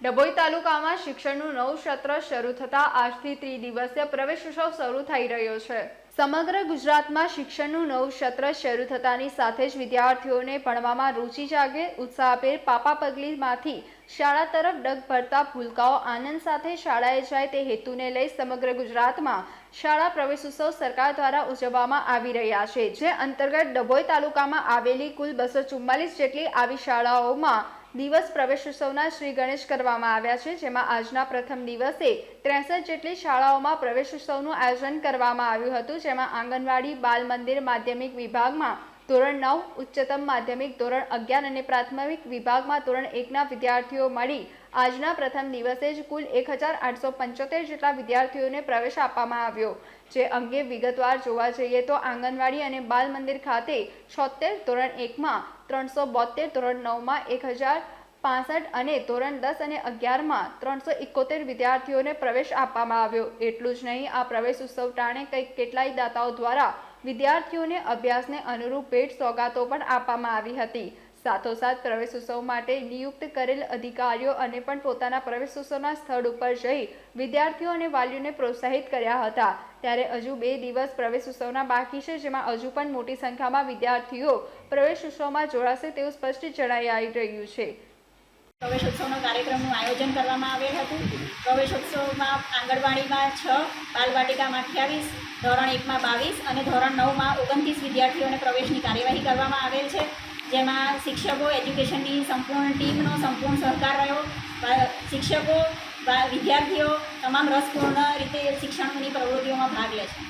ડભોઈ તાલુકામાં શિક્ષણનું નવું સત્ર શરૂ થતાં આજથી ત્રિદિવસીય પ્રવેશોત્સવ શરૂ થઈ રહ્યો છે. સમગ્ર ગુજરાતમાં શિક્ષણનું નવું સત્ર શરૂ થતાની સાથે જ વિદ્યાર્થીઓને ભણવામાં રુચિ જાગે ઉત્સાહભેર પાપા પગલીમાંથી શાળા તરફ ડગ ભરતા ભૂલકાઓ આનંદ સાથે શાળાએ જાય તે હેતુને લઈ સમગ્ર ગુજરાતમાં શાળા પ્રવેશોત્સવ સરકાર દ્વારા ઉજવવામાં આવી રહ્યા છે. જે અંતર્ગત ડભોઈ તાલુકામાં આવેલી કુલ બસો જેટલી આવી શાળાઓમાં દિવસ પ્રવેશ ઉત્સવના શ્રી ગણેશ કરવામાં આવ્યા છે, જેમાં આજના પ્રથમ દિવસે ત્રેસઠ જેટલી શાળાઓમાં પ્રવેશ ઉત્સવનું આયોજન કરવામાં આવ્યું હતું, જેમાં આંગણવાડી બાલ મંદિર માધ્યમિક વિભાગમાં ધોરણ નવ, ઉચ્ચતમ માધ્યમિક ધોરણ અગિયાર અને પ્રાથમિક વિભાગમાં ધોરણ એકના વિદ્યાર્થીઓ મળી. આજના પ્રથમ દિવસે જ કુલ એક જેટલા વિદ્યાર્થીઓને પ્રવેશ આપવામાં આવ્યો. જે અંગે વિગતવાર જોવા જઈએ તો આંગણવાડી અને બાલ મંદિર ખાતે છોતેર ધોરણ એકમાં, ત્રણસો બોતેર ધોરણ નવમાં એક હજાર પાસઠ અને ધોરણ દસ અને અગિયારમાં ત્રણસો એકોતેર વિદ્યાર્થીઓને પ્રવેશ આપવામાં આવ્યો. એટલું જ નહીં, આ પ્રવેશ ઉત્સવ ટાણે કંઈક કેટલાય દાતાઓ દ્વારા વિદ્યાર્થીઓને અભ્યાસને અનુરૂપ ભેટ સોગાતો પણ આપવામાં આવી હતી. સાથોસાથ પ્રવેશોત્સવ માટે નિયુક્ત કરેલ અધિકારીઓ અને પણ પોતાના પ્રવેશોત્સવના સ્થળ ઉપર જઈ વિદ્યાર્થીઓ અને વાલીઓને પ્રોત્સાહિત કર્યા હતા. ત્યારે હજુ બે દિવસ પ્રવેશોત્સવના બાકી છે, જેમાં હજુ પણ મોટી સંખ્યામાં વિદ્યાર્થીઓ પ્રવેશોત્સવમાં જોડાશે તેવું સ્પષ્ટ જણાઈ આવી રહ્યું છે. પ્રવેશોત્સવનો કાર્યક્રમનું આયોજન કરવામાં આવેલ હતું. પ્રવેશોત્સવમાં આંગણવાડીમાં છ બાલવાટિકામાં અઠ્યાવીસ, ધોરણ એકમાં બાવીસ અને ધોરણ નવમાં ઓગણત્રીસ વિદ્યાર્થીઓને પ્રવેશની કાર્યવાહી કરવામાં આવેલ છે. જેમાં શિક્ષકો એજ્યુકેશનની સંપૂર્ણ ટીમનો સંપૂર્ણ સહકાર રહ્યો. શિક્ષકો વિદ્યાર્થીઓ તમામ રસપૂર્ણ રીતે શિક્ષણની પ્રવૃત્તિઓમાં ભાગ લે છે.